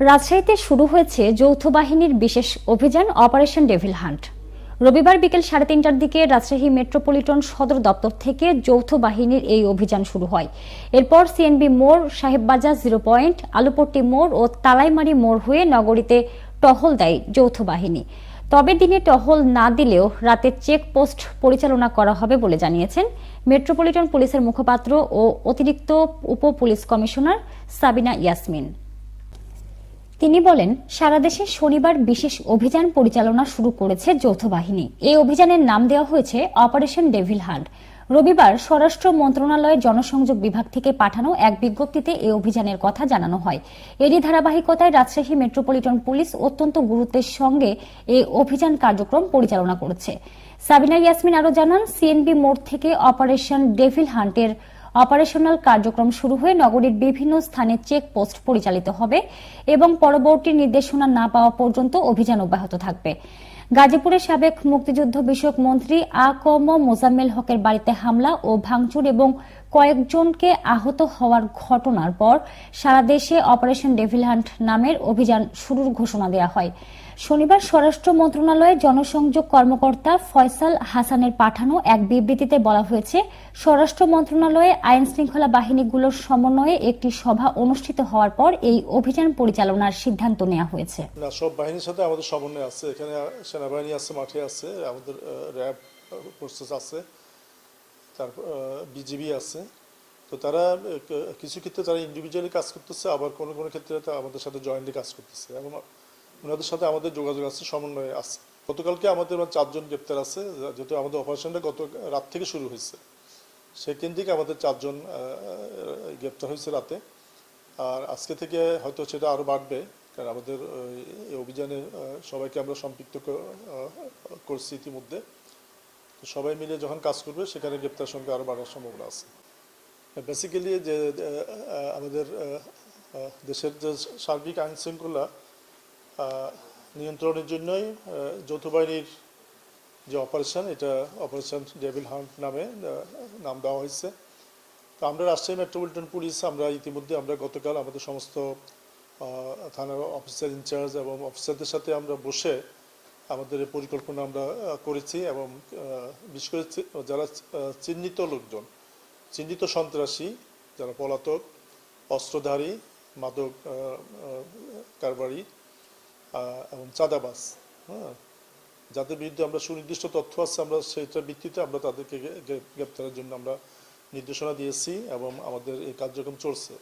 রাজশাহীতে শুরু হয়েছে যৌথ বাহিনীর বিশেষ অভিযান অপারেশন ডেভিল হান্ট রবিবার বিকেল সাড়ে তিনটার দিকে রাজশাহী মেট্রোপলিটন সদর দপ্তর থেকে যৌথ বাহিনীর এই অভিযান শুরু হয়। এরপর সিএনবি মোড়, সাহেববাজার জিরো পয়েন্ট, আলুপট্টি মোড় ও তালাইমারি মোড় হয়ে নগরীতে টহল দেয় যৌথ বাহিনী। তবে দিনে টহল না দিলেও রাতে চেকপোস্ট পরিচালনা করা হবে বলে জানিয়েছেন মেট্রোপলিটন পুলিশের মুখপাত্র ও অতিরিক্ত উপ পুলিশ কমিশনার সাবিনা ইয়াসমিন। তিনি বলেন, সারা দেশে শনিবার বিশেষ অভিযান পরিচালনা শুরু করেছে যৌথ বাহিনী। এই অভিযানের নাম দেওয়া হয়েছে অপারেশন ডেভিল হান্ট রবিবার স্বরাষ্ট্র মন্ত্রণালয়ের জনসংযোগ বিভাগ থেকে পাঠানো এক বিজ্ঞপ্তিতে এই অভিযানের কথা জানানো হয়। এরই ধারাবাহিকতায় রাজশাহী মেট্রোপলিটন পুলিশ অত্যন্ত গুরুত্বের সঙ্গে এই অভিযান কার্যক্রম পরিচালনা করেছে। সাবিনা ইয়াসমিন আরও জানান, সিএনবি মোড় থেকে অপারেশন ডেভিল হান্টের অপারেশনাল কার্যক্রম শুরু হয়ে নগরীর বিভিন্ন স্থানে চেকপোস্ট পরিচালিত হবে এবং পরবর্তী নির্দেশনা না পাওয়া পর্যন্ত অভিযান অব্যাহত থাকবে। গাজীপুরের সাবেক মুক্তিযুদ্ধ বিষয়ক মন্ত্রী আ ক ম মোজাম্মেল হকের বাড়িতে হামলা ও ভাঙচুর এবং কয়েকজনকে আহত হওয়ার ঘটনার পর সারা দেশে অপারেশন ডেভিল হান্ট নামের অভিযান শুরুর ঘোষণা দেওয়া হয়। শনিবার স্বরাষ্ট্র মন্ত্রণালয়ের জনসংযোগ কর্মকর্তা ফয়সাল হাসানের পাঠানো এক বিবৃতিতে বলা হয়েছে, স্বরাষ্ট্র মন্ত্রণালয়ে আইন শৃঙ্খলা বাহিনীগুলোর সমন্বয়ে একটি সভা অনুষ্ঠিত হওয়ার পর এই অভিযান পরিচালনার সিদ্ধান্ত নেওয়া হয়েছে। সব বাহিনীর সাথে আমাদের সমন্বয় আছে। এখানে সেনাবাহিনী আছে, মাঠে আছে, আমাদের র্যাব ফোর্সেস আছে তারপর বিজিবি আছে। তো তারা কিছু ক্ষেত্রে তারা ইন্ডিভিজুয়ালি কাজ করতেছে, আবার কোনো কোনো ক্ষেত্রে তারা আমাদের সাথে জয়েন্টলি কাজ করতেছে। এবং ওনাদের সাথে আমাদের যোগাযোগ আছে, সমন্বয় আছে। গতকালকে আমাদের চারজন গ্রেপ্তার আছে, যেহেতু আমাদের অপারেশনটা গত রাত থেকে শুরু হয়েছে। সেখান থেকে আমাদের চারজন গ্রেপ্তার হয়েছে রাতে। আর আজকে থেকে হয়তো সেটা আরও বাড়বে, কারণ আমাদের এই অভিযানে সবাইকে আমরা সম্পৃক্ত করছি ইতিমধ্যে। সবাই মিলে যখন কাজ করবে, সেখানে গ্রেপ্তার সংখ্যা আরও বাড়ার সম্ভাবনা আছে। বেসিক্যালি যে আমাদের দেশের যে সার্বিক আইন শৃঙ্খলা নিয়ন্ত্রণের জন্যই যৌথ বাহিনীর যে অপারেশন এটা অপারেশন ডেভিল হান্ট নামে নাম দেওয়া হয়েছে। তো আমরা রাজশাহী মেট্রোপলিটন পুলিশ আমরা ইতিমধ্যে আমরা গতকাল আমাদের সমস্ত থানার অফিসার ইনচার্জ এবং অফিসারদের সাথে আমরা বসে আমাদের পরিকল্পনা আমরা করেছি এবং বিশেষ করে যারা চিহ্নিত লোকজন, চিহ্নিত সন্ত্রাসী, যারা পলাতক, অস্ত্রধারী, মাদক কারবারি এবং চাঁদাবাস হ্যাঁ? যাদের বিরুদ্ধে আমরা সুনির্দিষ্ট তথ্য আছে, আমরা সেটার ভিত্তিতে আমরা তাদেরকে গ্রেপ্তারের জন্য আমরা নির্দেশনা দিয়েছি এবং আমাদের এই কার্যক্রম চলছে।